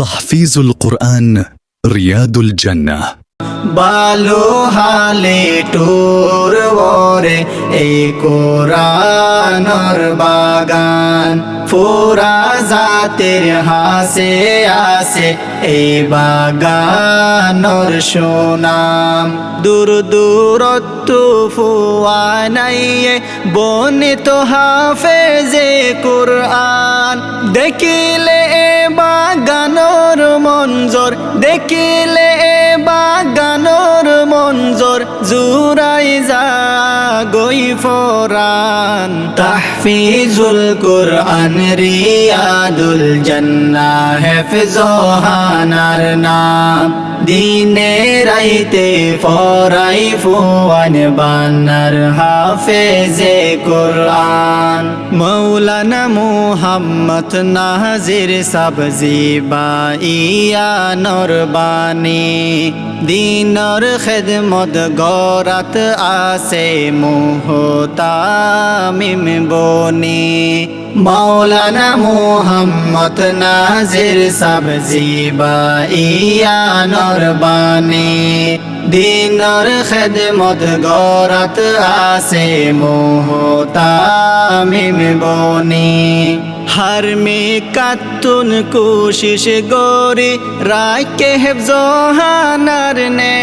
تحفيظ القرآن رياض الجنة বালু হালে টুর ওরে এই কোরআনর বাগান পুরা জাতের হাসে আসে এই বাগানর সুনাম। দূর দূরত্ব ফুয়ানাইয়ে বনিত হাফেজে কোরআন। দেখিলে বাগানর মঞ্জর, দেখিলে বাগানর মঞ্জর জুরাই যা গই ফোরান তাহফিজুল কুরআন রিয়াদুল জান্নাহ হেফজহানার নাম। দিনে রাইতে ফরাই ফুয়ান বানার হাফেজে কোরআন। মৌলানা মুহাম্মদ নাজির সাবজি বা ইয়া নরবানি দিনর খেদমত গরাত আসে মোহতামিম বনি। মৌলানা মোহাম্মদ নাজির সব জিবাইয়া নরবানি দিনর খেদমত গরত আসে মোহতামিম বনি হার মে কাতুন কোশিশ গরি রায় কে হেফজহানার নে